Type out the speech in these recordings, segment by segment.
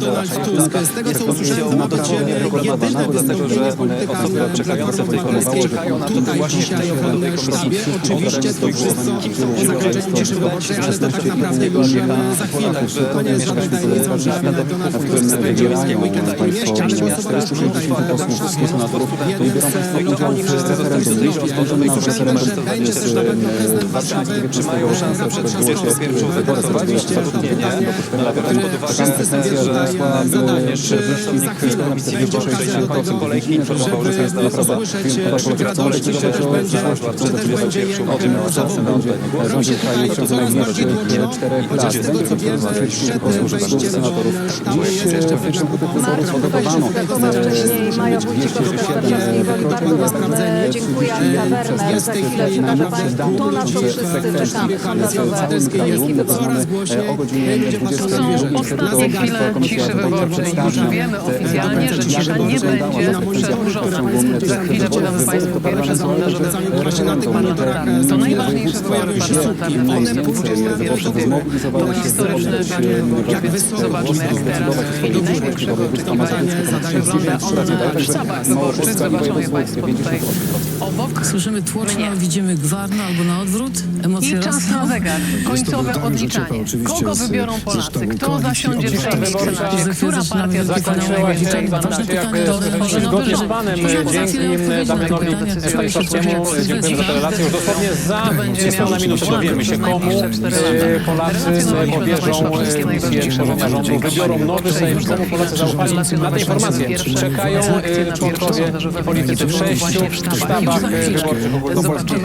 Donald Tusk. Z tego co usłyszałem od Ciebie, jedyne wystąpienie polityka czekające w tej Europejskiej czekają na to, tutaj dzisiaj o komisji sztabie. Oczywiście to wszystko po zakończeniu ciszy wyborczej, ale to tak naprawdę już za chwilę. To nie jest żadną tajemnicą, że Donald Tusk spędził weekend w Trójmieście, ale głosował już tutaj w Warszawie. Jeden z że będzie na pewno prezydent Warszawy. Mają szansę przed 21 wygłosować? Absolutnie nie. Uwagę Wszyscy sobie tutaj zadają, również czy za chwilę komisji będzie okazja do 60% tego, kolejki informował, że to jest ta żeby osoba, usłyszeć, czy radości, czy też będzie, czy też będzie jęk zawodu. Robi się tutaj coraz bardziej głośno, chociaż z tego co wiemy, przed wejściem do sztabu jest jeszcze pewna Wójcikowa Warszawskiej woli bardzo sprawdzenie. dziękuję Jest za chwilę naprawdę Państwu to, na co wszyscy czekamy. Jest coraz głośniej. Patrzą To na są bieżąco. ostatnie chwile ciszy wyborczej. Już wiemy oficjalnie, że cisza nie będzie przedłużona. Za chwilę podamy Państwu pierwsze tych monitorach To najważniejsze wybory słupki. One później parlamentarne. To historyczne jak wysoko Zobaczmy jak teraz w chwili największego oczekiwania wygląda on w sztabach wyborczych. Zobaczą je Państwo tutaj obok. Słyszymy tłoczno, widzimy gwarno albo na odwrót. Emocje I czas rosną. na zegar. Końcowe odliczanie. Kogo wybiorą Polacy? Kto zasiądzie w Sejmie? Która partia zyska najwięcej Ważne pytanie do Może Zgodnie z panem, dzięki Damianowi Stanisławskiemu, dziękuję za tę relację. Już dosłownie za niespełna minutę dowiemy się, komu e, Polacy powierzą e, misję tworzenia rządu, wybiorą nowy Sejm, komu Polacy zaufali. Na tę informację czekają e, członkowie politycy w sześciu sztabach e, wyborczych.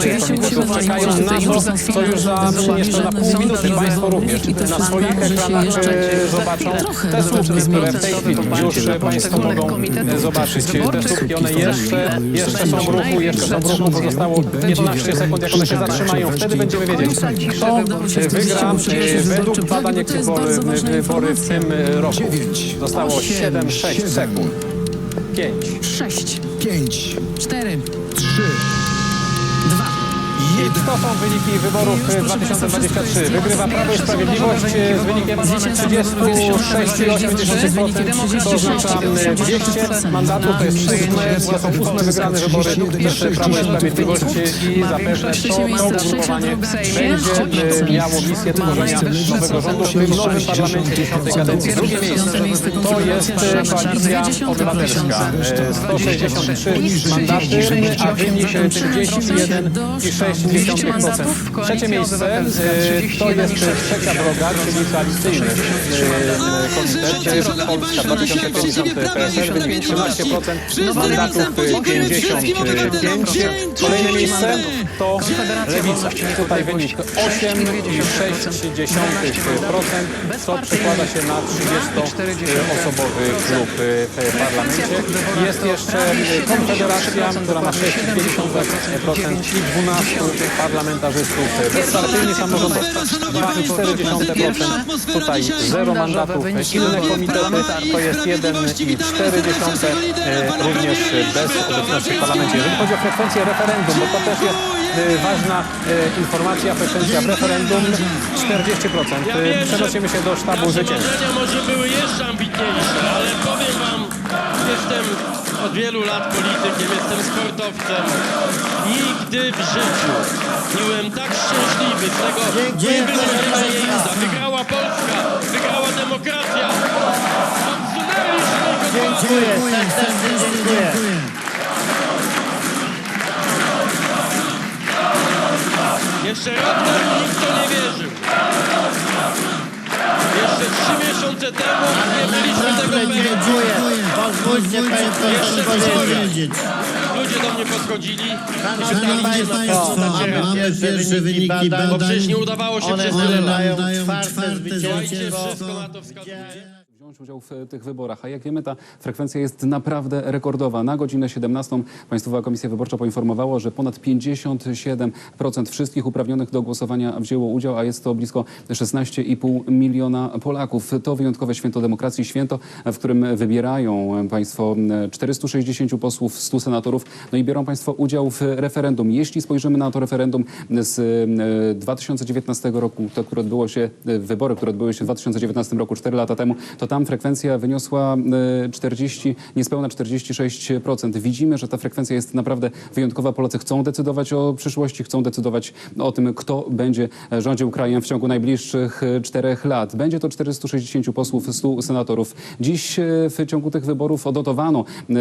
Czekają na to, co już za niespełna pół minuty Państwo również na swoich ekranach e, zobaczą te słupki, które w tej chwili już Państwo mogą e, zobaczyć. Te słupki, one jeszcze, jeszcze są w ruchu, jeszcze są w ruchu, bo zostało 15 sekund, jak one się zatrzymają. Wtedy będziemy wiedzieć, kto wygra e, według badań wybory, w tym roku. Zostało 7-6 sekund. 5. Sześć, Pięć, cztery, trzy, dwa. I to są wyniki wyborów e, 2023. Wygrywa Prawo i Sprawiedliwość e, z wynikiem 36,8%. To oznacza e, 200 mandatów, to jest ósme, to są ósme wygrane wybory przez Prawo i Sprawiedliwość i zapewne to, to ugrupowanie będzie e, miało misję tworzenia nowego rządu w tym nowym parlamencie 10 kadencji. Drugie miejsce to jest e, Koalicja Obywatelska. E, 163 mandaty, a wynik 41,6%. Trzecie miejsce e, to jest trzecia droga, czyli koalicyjny e, komitet Polska 2050 PSL, wynik 13%, mandatów 55. Kolejne miejsce to Lewica. Tutaj wynik 8,6%, co przekłada się na 30-osobowy klub w parlamencie. Jest jeszcze Konfederacja, która ma 6,5% i 12 parlamentarzystów bezpartyjni samorządowcy. 2,4%. Tutaj zero mandatów. Inne komitety to jest 1,4%. e, Również bez obecności w parlamencie. Jeżeli chodzi o frekwencję referendum, bo to też jest e, ważna e, informacja, frekwencja w referendum 40%. E, Przenosimy się do sztabu zwycięstwa. Może były jeszcze ambitniejsze, ale powiem wam, jestem od wielu lat politykiem, jestem sportowcem. Nigdy w życiu nie byłem tak szczęśliwy z tego, że nie było. Wygrała Polska, wygrała demokracja. Odsunęliśmy go Dziękuję. Jeszcze rok temu nikt to nie wierzył. Miesiące temu nie byliśmy tego pewni. Pozwólcie Państwo Jeszcze powiedzieć. Ludzie do mnie podchodzili. Szanowni Państwo, mamy pierwsze wyniki Bo przecież badań. nie udawało się One przez tyle lat. dają czwarte Słuchajcie, zwycięstwo. wszystko na to wskazuje. Wziąć udział w e, tych wyborach. A jak wiemy, ta frekwencja jest naprawdę rekordowa. Na godzinę 17 Państwowa Komisja Wyborcza poinformowała, że ponad 57% wszystkich uprawnionych do głosowania wzięło udział, a jest to blisko 16,5 miliona Polaków. To wyjątkowe święto demokracji, święto, w którym wybierają Państwo e, 460 posłów, 100 senatorów, no i biorą Państwo udział w referendum. Jeśli spojrzymy na to referendum z e, 2019 roku, to, które odbyło się, e, wybory, które odbyły się w 2019 roku, 4 lata temu, to tam frekwencja wyniosła e, 40, niespełna 46%. Widzimy, że ta frekwencja jest naprawdę wyjątkowa. Polacy chcą decydować o przyszłości, chcą decydować o tym, kto będzie rządził krajem w ciągu najbliższych e, czterech lat. Będzie to 460 posłów, 100 senatorów. Dziś e, w ciągu tych wyborów odnotowano e,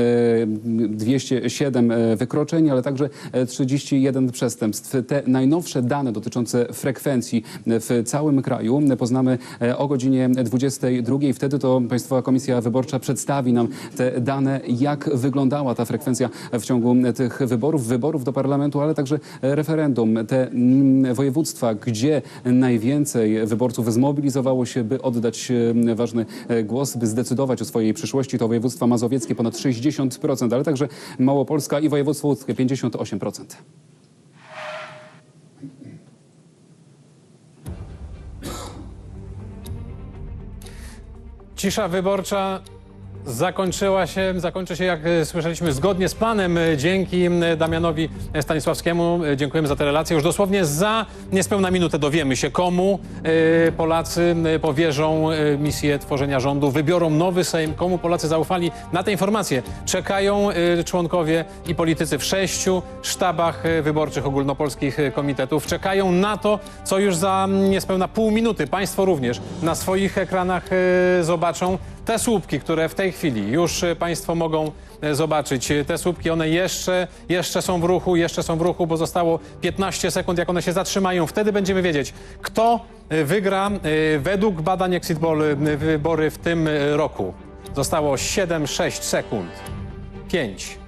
207 e, wykroczeń, ale także e, 31 przestępstw. Te najnowsze dane dotyczące frekwencji w całym kraju poznamy e, o godzinie 22. Wtedy to Państwowa Komisja Wyborcza przedstawi nam te dane, jak wyglądała ta frekwencja w ciągu tych wyborów, wyborów do parlamentu, ale także referendum. Te mm, województwa, gdzie najwięcej wyborców zmobilizowało się, by oddać e, ważny e, głos, by zdecydować o swojej przyszłości, to województwa mazowieckie ponad 60%, ale także Małopolska i województwo łódzkie 58%. Cisza wyborcza zakończyła się, zakończy się, jak e, słyszeliśmy, zgodnie z planem. E, Dzięki Damianowi Stanisławskiemu. E, Dziękujemy za tę relację. Już dosłownie za niespełna minutę dowiemy się, komu Polacy powierzą misję tworzenia rządu, wybiorą nowy Sejm, komu Polacy zaufali. Na te informacje czekają członkowie i politycy w sześciu sztabach wyborczych ogólnopolskich komitetów. Czekają na to, co już za niespełna pół minuty Państwo również na swoich ekranach zobaczą. Te słupki, które w tej chwili już e, Państwo mogą e, zobaczyć, e, te słupki, one jeszcze, jeszcze są w ruchu, jeszcze są w ruchu, bo zostało 15 sekund, jak one się zatrzymają. Wtedy będziemy wiedzieć, kto wygra według badań Exit e, wybory w tym roku. Zostało 7-6 sekund. 5.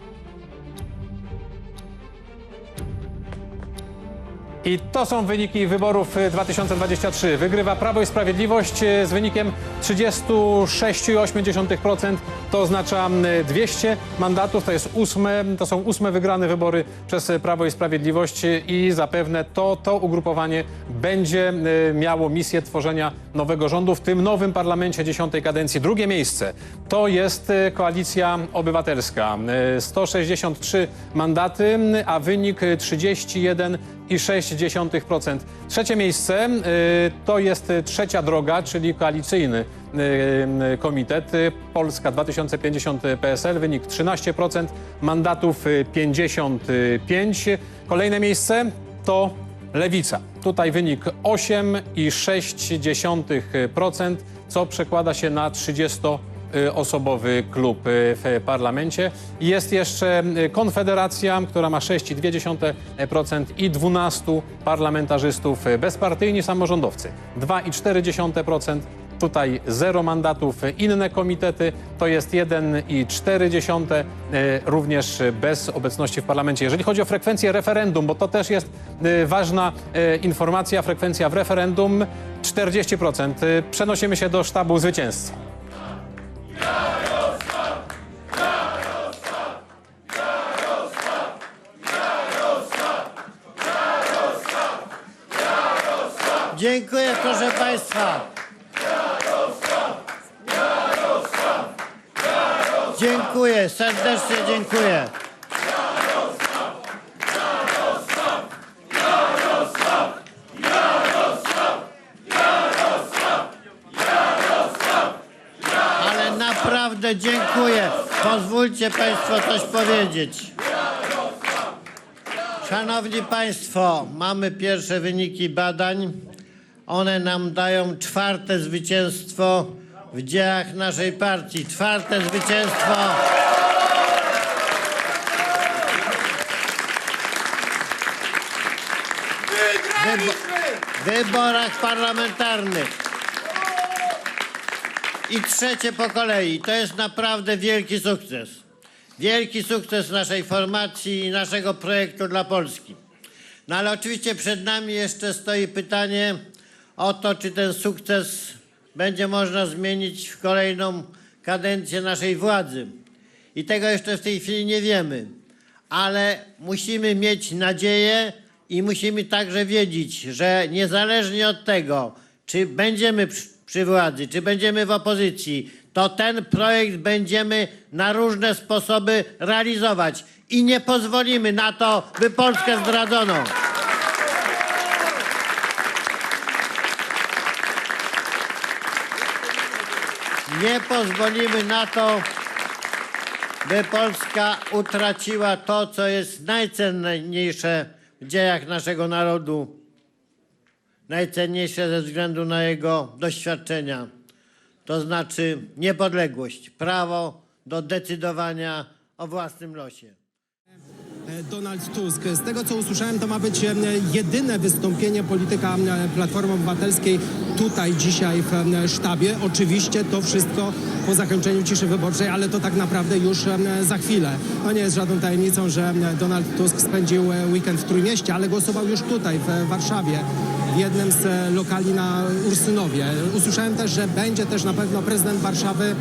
I to są wyniki wyborów y, 2023. Wygrywa Prawo i Sprawiedliwość y, z wynikiem 36,8%. To oznacza mm, 200 mandatów. To, jest ósme, to są ósme wygrane wybory przez y, Prawo i Sprawiedliwość y, i zapewne to, to ugrupowanie będzie y, miało misję tworzenia nowego rządu w tym nowym parlamencie dziesiątej kadencji. Drugie miejsce to jest y, Koalicja Obywatelska. Y, 163 mandaty, a wynik y, 31 2,6%. Trzecie miejsce y, to jest trzecia droga, czyli koalicyjny y, y, komitet Polska 2050 PSL, wynik 13%, mandatów y, 55. Kolejne miejsce to Lewica. Tutaj wynik 8,6%, co przekłada się na 30 y, osobowy klub y, w parlamencie. Jest jeszcze y, Konfederacja, która ma 6,2% i 12 parlamentarzystów y, bezpartyjni samorządowcy. 2,4%. Tutaj zero mandatów. Inne komitety to jest 1,4, y, również bez obecności w parlamencie. Jeżeli chodzi o frekwencję referendum, bo to też jest y, ważna y, informacja, frekwencja w referendum 40%. Y, Przenosimy się do sztabu zwycięzcy. Dziękuję, proszę Państwa. Dziękuję, serdecznie dziękuję. Ale naprawdę dziękuję. Pozwólcie Państwo coś powiedzieć. Szanowni Państwo, mamy pierwsze wyniki badań. One nam dają czwarte zwycięstwo w dziejach naszej partii. Czwarte zwycięstwo. Wybo- wyborach parlamentarnych. I trzecie po kolei. To jest naprawdę wielki sukces. Wielki sukces naszej formacji i naszego projektu dla Polski. No ale oczywiście przed nami jeszcze stoi pytanie o to, czy ten sukces będzie można zmienić w kolejną kadencję naszej władzy. I tego jeszcze w tej chwili nie wiemy. Ale musimy mieć nadzieję i musimy także wiedzieć, że niezależnie od tego, czy będziemy przy, władzy, czy będziemy w opozycji, to ten projekt będziemy na różne sposoby realizować i nie pozwolimy na to, by Polskę zdradzono. Nie pozwolimy na to, by Polska utraciła to, co jest najcenniejsze w dziejach naszego narodu, najcenniejsze ze względu na jego doświadczenia, to znaczy niepodległość, prawo do decydowania o własnym losie. E, Donald Tusk. Z tego co usłyszałem, to ma być e, jedyne wystąpienie polityka e, Platformy Obywatelskiej tutaj dzisiaj w sztabie. Oczywiście to wszystko po zakończeniu ciszy wyborczej, ale to tak naprawdę już za chwilę. Nie jest żadną tajemnicą, że Donald Tusk spędził weekend w Trójmieście, ale głosował już tutaj w Warszawie w jednym z lokali na Ursynowie. Usłyszałem też, że będzie też na pewno prezydent Warszawy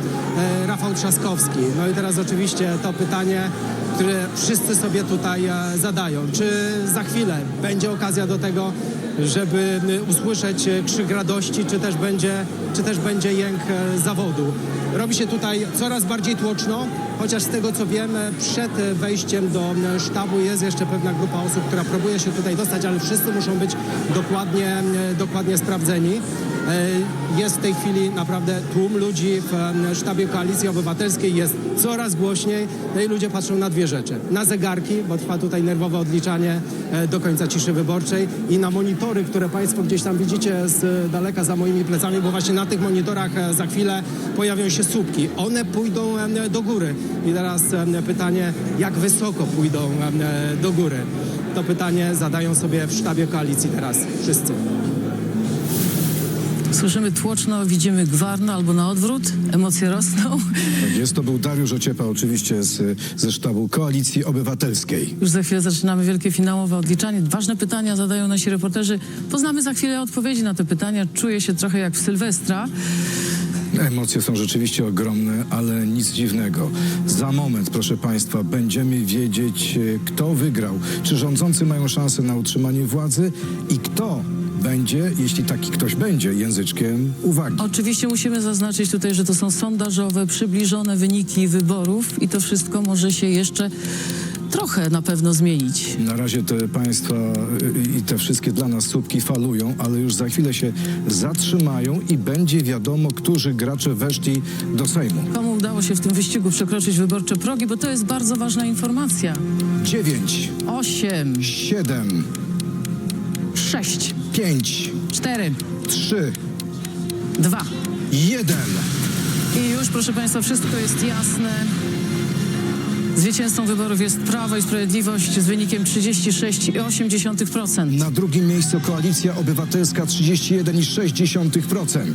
Rafał Trzaskowski. No i teraz oczywiście to pytanie, które wszyscy sobie tutaj e, zadają. Czy za chwilę będzie okazja do tego, żeby usłyszeć e, krzyk radości, czy też będzie, czy też będzie jęk e, zawodu? Robi się tutaj coraz bardziej tłoczno, chociaż z tego co wiem, przed wejściem do sztabu jest jeszcze pewna grupa osób, która próbuje się tutaj dostać, ale wszyscy muszą być dokładnie, dokładnie sprawdzeni. E, Jest w tej chwili naprawdę tłum ludzi w sztabie Koalicji Obywatelskiej, jest coraz głośniej. No i ludzie patrzą na dwie rzeczy. Na zegarki, bo trwa tutaj nerwowe odliczanie e, do końca ciszy wyborczej i na monitory, które Państwo gdzieś tam widzicie z daleka za moimi plecami, bo właśnie na tych monitorach e, za chwilę pojawią się słupki. One pójdą do góry. I teraz pytanie, jak wysoko pójdą do góry? To pytanie zadają sobie w sztabie koalicji teraz wszyscy. Słyszymy tłoczno, widzimy gwarno albo na odwrót. Emocje rosną. Tak jest, to był Dariusz Ociepa oczywiście z, ze sztabu Koalicji Obywatelskiej. Już za chwilę zaczynamy wielkie finałowe odliczanie. Ważne pytania zadają nasi reporterzy. Poznamy za chwilę odpowiedzi na te pytania. Czuję się trochę jak w Sylwestra. Emocje są rzeczywiście ogromne, ale nic dziwnego. Za moment, proszę Państwa, będziemy wiedzieć, e, kto wygrał. Czy rządzący mają szansę na utrzymanie władzy i kto będzie, jeśli taki ktoś będzie, języczkiem uwagi. Oczywiście musimy zaznaczyć tutaj, że to są sondażowe, przybliżone wyniki wyborów i to wszystko może się jeszcze trochę na pewno zmienić. Na razie te państwa y, i te wszystkie dla nas słupki falują, ale już za chwilę się zatrzymają i będzie wiadomo, którzy gracze weszli do Sejmu. Komu udało się w tym wyścigu przekroczyć wyborcze progi, bo to jest bardzo ważna informacja. Dziewięć, Osiem, siedem, sześć, pięć, cztery, trzy, dwa. jeden. I już, proszę Państwa, wszystko jest jasne. Zwycięzcą wyborów jest Prawo i Sprawiedliwość z wynikiem 36,8%. Na drugim miejscu Koalicja Obywatelska 31,6%.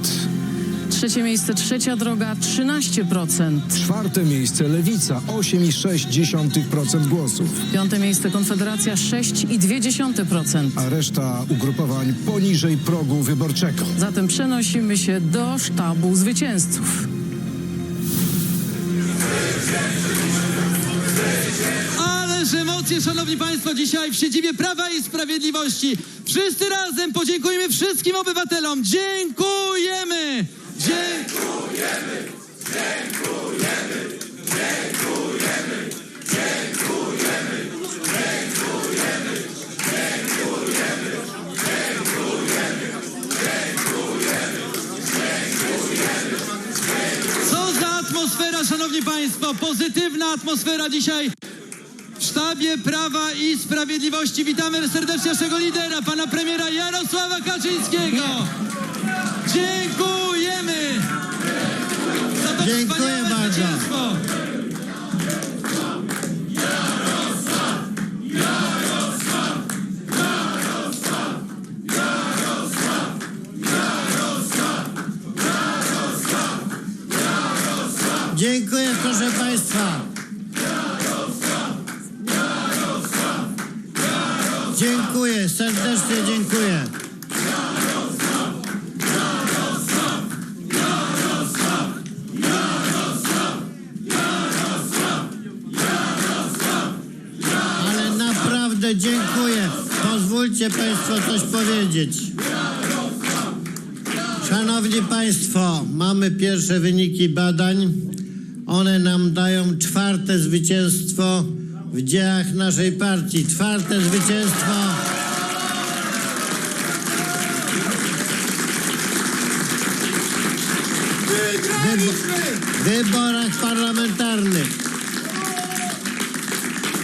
Trzecie miejsce Trzecia Droga 13%. Czwarte miejsce Lewica 8,6% głosów, Piąte miejsce Konfederacja 6,2%. a reszta ugrupowań poniżej progu wyborczego. Zatem przenosimy się do sztabu zwycięzców. Ależ emocje, szanowni państwo, dzisiaj w siedzibie Prawa i Sprawiedliwości. Wszyscy razem podziękujemy wszystkim obywatelom. Dziękujemy! Dziękujemy! Co za atmosfera, szanowni państwo, pozytywna atmosfera dzisiaj w sztabie Prawa i Sprawiedliwości. Witamy serdecznie naszego lidera, pana premiera Jarosława Kaczyńskiego. Dziękujemy za to Dziękuję bardzo. Dziękuję, proszę Państwa. Pozwólcie Państwo coś powiedzieć. Szanowni Państwo, mamy pierwsze wyniki badań. One nam dają czwarte zwycięstwo w dziejach naszej partii. Czwarte zwycięstwo. W wyborach parlamentarnych.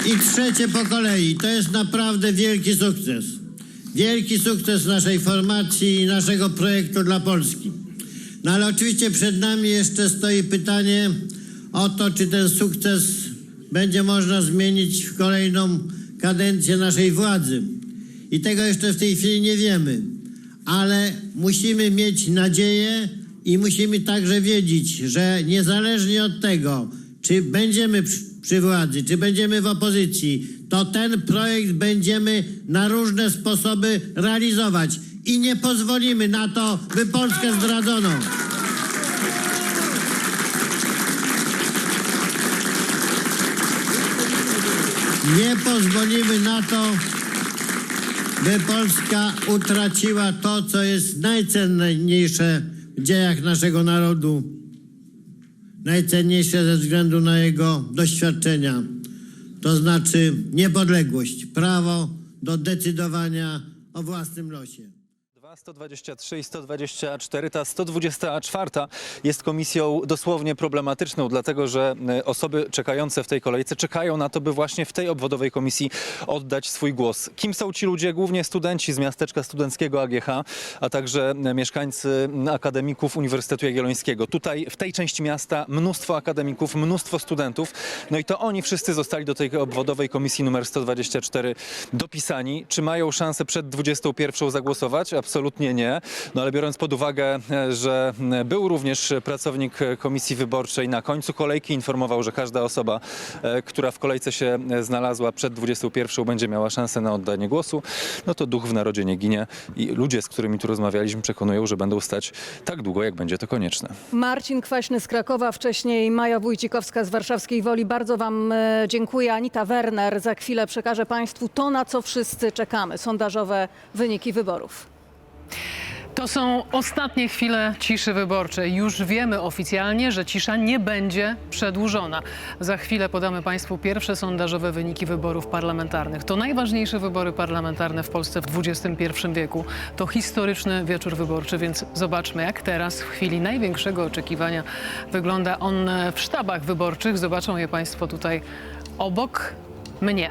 I trzecie po kolei. To jest naprawdę wielki sukces. Wielki sukces naszej formacji i naszego projektu dla Polski. No ale oczywiście przed nami jeszcze stoi pytanie o to, czy ten sukces będzie można zmienić w kolejną kadencję naszej władzy. I tego jeszcze w tej chwili nie wiemy. Ale musimy mieć nadzieję i musimy także wiedzieć, że niezależnie od tego, czy będziemy przy, władzy, czy będziemy w opozycji, to ten projekt będziemy na różne sposoby realizować i nie pozwolimy na to, by Polskę zdradzono. Nie pozwolimy na to, by Polska utraciła to, co jest najcenniejsze w dziejach naszego narodu. Najcenniejsze ze względu na jego doświadczenia. To znaczy niepodległość, prawo do decydowania o własnym losie. 123 i 124. Ta 124 jest komisją dosłownie problematyczną, dlatego że e, osoby czekające w tej kolejce czekają na to, by właśnie w tej obwodowej komisji oddać swój głos. Kim są ci ludzie? Głównie studenci z miasteczka studenckiego AGH, a także e, mieszkańcy akademików Uniwersytetu Jagiellońskiego. Tutaj w tej części miasta mnóstwo akademików, mnóstwo studentów. No i to oni wszyscy zostali do tej obwodowej komisji numer 124 dopisani. Czy mają szansę przed 21 zagłosować? Absolutnie nie. No ale biorąc pod uwagę, e, że e, był również pracownik e, komisji wyborczej na końcu kolejki, informował, że każda osoba, która w kolejce się znalazła przed 21 będzie miała szansę na oddanie głosu, no to duch w narodzie nie ginie i ludzie, z którymi tu rozmawialiśmy, przekonują, że będą stać tak długo, jak będzie to konieczne. Marcin Kwaśny z Krakowa, wcześniej Maja Wójcikowska z Warszawskiej Woli. Bardzo Wam dziękuję. Anita Werner za chwilę przekaże Państwu to, na co wszyscy czekamy. Sondażowe wyniki wyborów. To są ostatnie chwile ciszy wyborczej. Już wiemy oficjalnie, że cisza nie będzie przedłużona. Za chwilę podamy Państwu pierwsze sondażowe wyniki wyborów parlamentarnych. To najważniejsze wybory parlamentarne w Polsce w XXI wieku. To historyczny wieczór wyborczy, więc zobaczmy, jak teraz, w chwili największego oczekiwania, wygląda on w sztabach wyborczych. Zobaczą je Państwo tutaj obok mnie.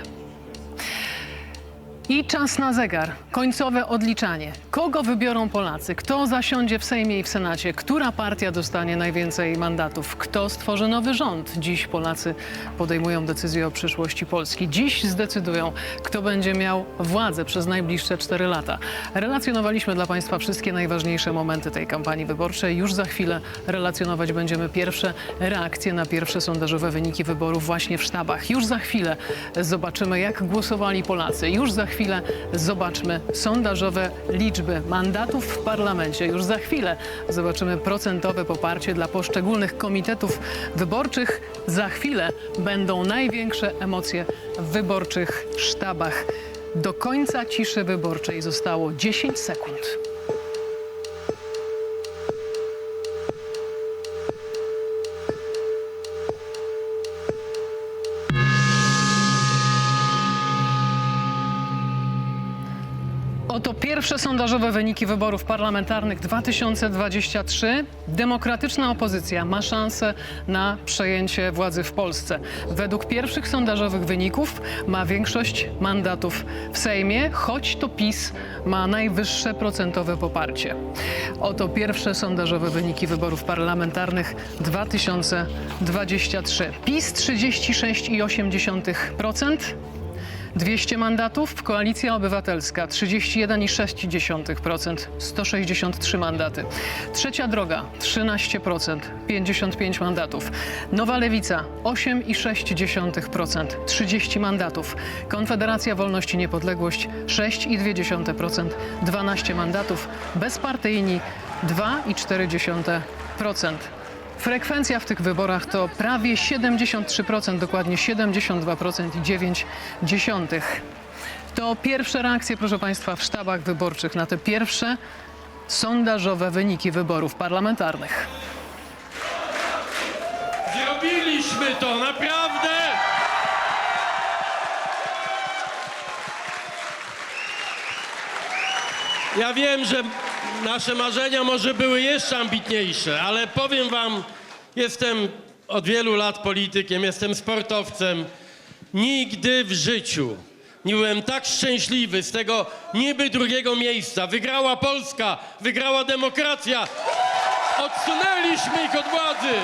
I czas na zegar. Końcowe odliczanie. Kogo wybiorą Polacy? Kto zasiądzie w Sejmie i w Senacie? Która partia dostanie najwięcej mandatów? Kto stworzy nowy rząd? Dziś Polacy podejmują decyzję o przyszłości Polski. Dziś zdecydują, kto będzie miał władzę przez najbliższe cztery lata. Relacjonowaliśmy dla Państwa wszystkie najważniejsze momenty tej kampanii wyborczej. Już za chwilę relacjonować będziemy pierwsze reakcje na pierwsze sondażowe wyniki wyborów właśnie w sztabach. Już za chwilę zobaczymy, jak głosowali Polacy. Już za chwilę zobaczmy sondażowe liczby mandatów w parlamencie. Już za chwilę zobaczymy procentowe poparcie dla poszczególnych komitetów wyborczych. Za chwilę będą największe emocje w wyborczych sztabach. Do końca ciszy wyborczej zostało 10 sekund. Oto pierwsze sondażowe wyniki wyborów parlamentarnych 2023. Demokratyczna opozycja ma szansę na przejęcie władzy w Polsce. Według pierwszych sondażowych wyników ma większość mandatów w Sejmie, choć to PiS ma najwyższe procentowe poparcie. Oto pierwsze sondażowe wyniki wyborów parlamentarnych 2023. PiS 36,8%. 200 mandatów, Koalicja Obywatelska 31,6%, 163 mandaty. Trzecia Droga 13%, 55 mandatów. Nowa Lewica 8,6%, 30 mandatów. Konfederacja Wolność i Niepodległość 6,2%, 12 mandatów. Bezpartyjni 2,4%. Frekwencja w tych wyborach to prawie 73%, dokładnie 72,9%. To pierwsze reakcje, proszę Państwa, w sztabach wyborczych na te pierwsze sondażowe wyniki wyborów parlamentarnych. Zrobiliśmy to, naprawdę! Ja wiem, że nasze marzenia może były jeszcze ambitniejsze, ale powiem wam, jestem od wielu lat politykiem, jestem sportowcem. Nigdy w życiu nie byłem tak szczęśliwy z tego niby drugiego miejsca. Wygrała Polska, wygrała demokracja. Odsunęliśmy ich od władzy.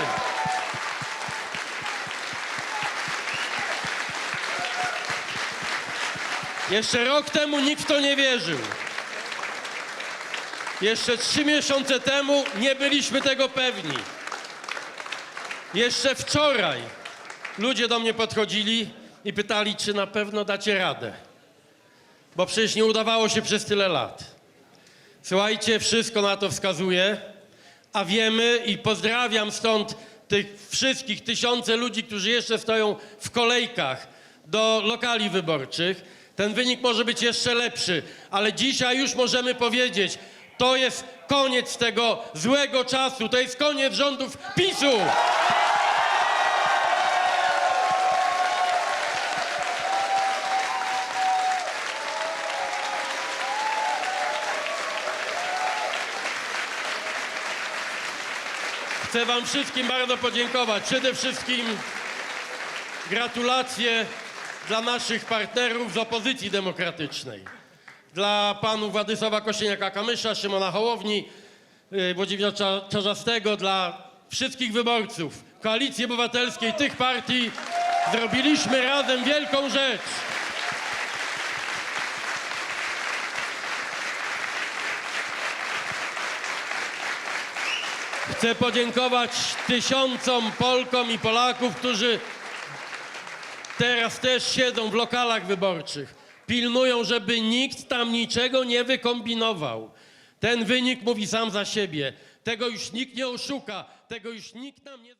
Jeszcze rok temu nikt w to nie wierzył. Jeszcze trzy miesiące temu nie byliśmy tego pewni. Jeszcze wczoraj ludzie do mnie podchodzili i pytali, czy na pewno dacie radę. Bo przecież nie udawało się przez tyle lat. Słuchajcie, wszystko na to wskazuje, a wiemy i pozdrawiam stąd tych wszystkich tysiące ludzi, którzy jeszcze stoją w kolejkach do lokali wyborczych. Ten wynik może być jeszcze lepszy, ale dzisiaj już możemy powiedzieć, to jest koniec tego złego czasu, to jest koniec rządów PiSu. Chcę Wam wszystkim bardzo podziękować. Przede wszystkim gratulacje dla naszych partnerów z opozycji demokratycznej. Dla panów Władysława Kościeniaka-Kamysza, Szymona Hołowni, yy, Włodzimierza Cza- Czarzastego, dla wszystkich wyborców Koalicji Obywatelskiej, tych partii zrobiliśmy razem wielką rzecz. Chcę podziękować tysiącom Polkom i Polaków, którzy teraz też siedzą w lokalach wyborczych. Pilnują, żeby nikt tam niczego nie wykombinował. Ten wynik mówi sam za siebie. Tego już nikt nie oszuka, tego już nikt nam nie.